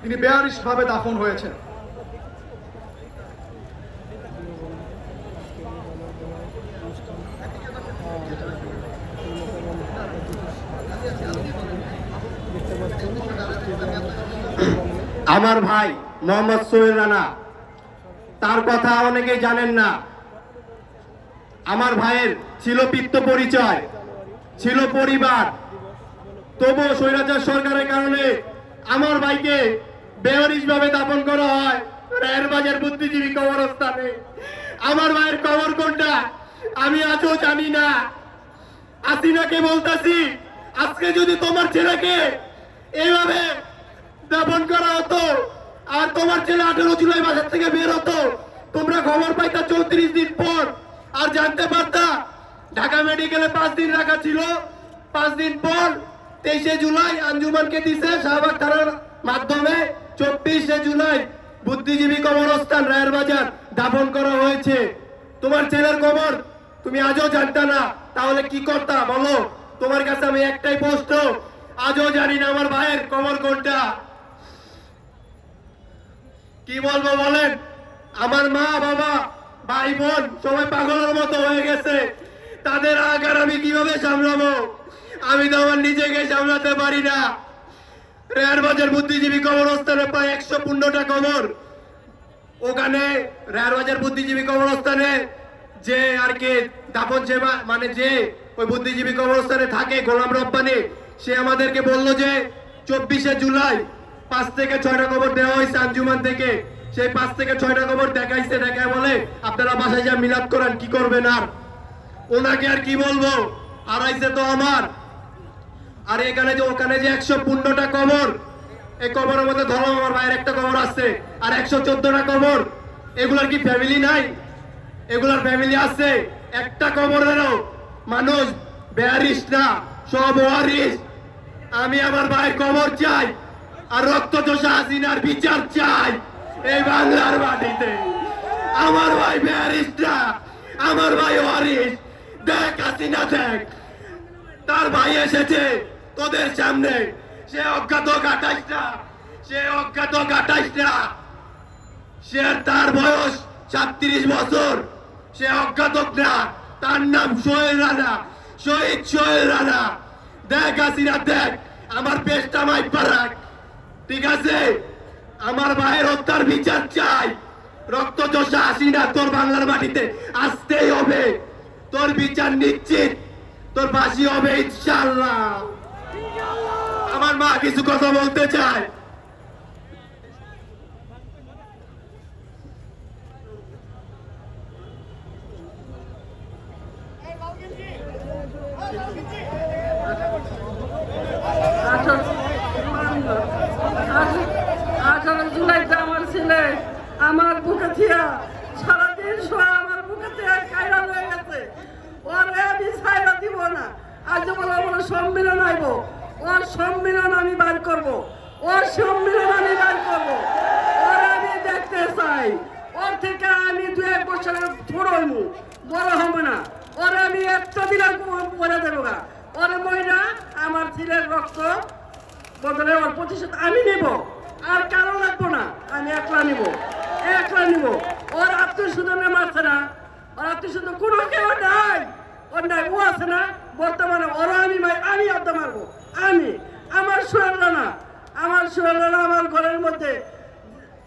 তিনি বেয়ারিশভাবে দাফন হয়েছেন। আমার ভাই মোহাম্মদ সোহেল রানা, তার কথা অনেকেই জানেন না। আমার ভাইয়ের ছিল পিত্ত পরিচয়, ছিল পরিবার। তবুও স্বৈরাচার সরকারের কারণে আমার ভাইকে বেহরিস ভাবে দাপন করা হয়। রায়ের বাজার বুদ্ধিজীবী কবরস্থানে। আমার মায়ের কবর কোনটা? আমি আজও জানি না। আসিনাকে বলতাছি? আজকে যদি তোমার ছেলেকে এইভাবে দাপন করা হতো, আর তোমার ছেলে আঠেরো জুলাই বাজার থেকে বের হতো, তোমরা খবর পাইতা চৌত্রিশ দিন পর। আর জানতে পারতা, ঢাকা মেডিকেলে পাঁচ দিন রাখা ছিল। পাঁচ দিন পর তেইশে জুলাই আঞ্জুমানকে দিছে শাহবাগ থানার মাধ্যমে। চব্বিশে জুলাই বুদ্ধিজীবী কবরস্থান রায়ের বাজার দাফন করা হয়েছে। তোমার ছেলের কবর, তুমি আজও জানতা না, তাহলে কি করতা বলো? তোমার কাছে আমি একটাই প্রশ্ন, আজও জানি না আমার ভাইয়ের কবর কোনটা। কি বলব বলেন? আমার মা, বাবা, ভাই, বোন সবাই পাগলের মতো হয়ে গেছে। তাদের আগার আমি কীভাবে সামলাবো? আমি তো আমার নিজেকে সামলাতে পারি না। রেয়ার বাজার বুদ্ধিজীবী কবরস্থানে প্রায় একশো পনেরোটা কবর। ওখানে রেয়ার বাজার বুদ্ধিজীবী কবরস্থানে যে আর কি দাপন সেবা মানে যে ওই বুদ্ধিজীবী কবরস্থানে থাকে গোলাম রব্বানি, সে আমাদেরকে বলল যে চব্বিশে জুলাই পাঁচ থেকে ছয়টা কবর দেওয়া হয়েছে আঞ্জুমান থেকে। সেই পাঁচ থেকে ছয়টা কবর দেখাইছে, দেখায় বলে, আপনারা বাসায় যা মিলাদ করেন, কি করবেন আর? ওনাকে আর কি বলব আড়াইছে তো আমার। আর এখানে যে ওখানে যে একশো পনেরোটা কবর, এই কবরের মধ্যে ধরো আমার ভাইয়ের একটা কবর আছে, আর একশো চোদ্দটা কবর, এগুলার কি ফ্যামিলি নাই? এগুলার ফ্যামিলি আছে, একটা কবরেরও মানুষ বেয়ারিস না, সব ওয়ারিস আমি আমার ভাইয়ের কবর চাই, আর রক্ত চোষা হাসিনার বিচার চাই, এই বাংলার মাটিতে। আমার ভাই বেয়ারিস না, আমার ভাই ওয়ারিস দেখ হাসিনা, দেখ। তার ভাই এসেছে তোদের সামনে। সে অজ্ঞাত কাটাইস সে অজ্ঞাত কাটাইস সে তার বয়স সাতত্রিশ বছর। সে অজ্ঞাত না। তার নাম সোহেল রানা। শহীদ সোহেল রানা। দেখ আসিনা দেখ। আমার পেশটা মাই পারাক ঠিক আছে? আমার ভাইয়ের হত্যার বিচার চাই। রক্ত চষা আসি না তোর বাংলার মাটিতে আসতেই হবে। তোর বিচার নিশ্চিত। তোর ফাঁসি হবে ইনশাল্লাহ আমার মা কিছু কথা বলতে চায়। আঠারো জুলাইতে আমার ছেলে আমার বুকে থিয়া সারাদিন শোয়া আমার বুকে থিয়া কায়রা হয়ে গেছে ওরে আমি ছাইরা দিব না আজ বলে বলে সম্মিলন আইব। ওর সম্মিলন আমি বার করব। ওর সম্মিলন আমি বার করব। ওর আমি দেখতে চাই। ওর থেকে আমি দু এক বছরের ছোট হইমু। বড় হব না। ওরে আমি একটা দিনের পরে দেবো গা। ওরে মহিলা, আমার ছেলের রক্ত বদলে ওর প্রতিশোধ আমি নেব। আর কারও লাগবো না। আমি একলা নিব। একলা নিব। ওর আত্মীয় স্বজনে মারছে না। ওর আত্মীয় স্বজন কোনো কেউ নাই। নাই ও আছে না? বর্তমানে ওরা আমি আমি আড্ডা মারবো। আমি, আমার সোহেলরা না। আমার সোহেলরা আমার ঘরের মধ্যে,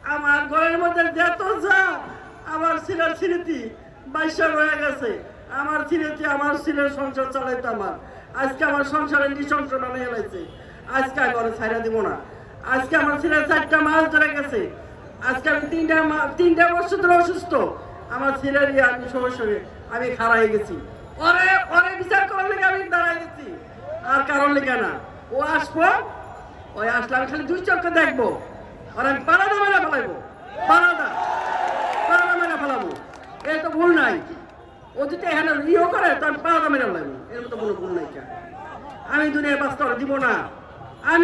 আমার ঘরের মধ্যে যত যা, আমার ছেলের স্মৃতি বাইশা রয়ে গেছে। আমার স্মৃতি, আমার ছেলের সংসার চালাইতো আমার। আজকে আমার সংসারে নিঃসংস বানিয়ে লাইছে আজকে ঘরে ছাইরা দিব না। আজকে আমার ছেলের চারটা মাস ধরে গেছে। আজকে আমি তিনটা তিনটা বছর ধরে অসুস্থ। আমার ছেলের আমি সমস্যা আমি খারাই গেছি। ওরে ওরে বিচার করার লেগে আমি দাঁড়াই দিচ্ছি। আর কারণ লেগে না। ও আসব, ওই আসলে আমি খালি দুই চক্ষে দেখব। আর আমি পাড়াদা মেরে ফেলাইবো পাড়াদা পাড়াদা মেরে ফেলাবো। এ তো ভুল নাই। ও যদি এখানে ইয়েও করে, তো আমি পাড়াদা মেরে ফেলাইবো এর তো কোনো ভুল নাই আমি দুনিয়ার বাস্তব দিব না।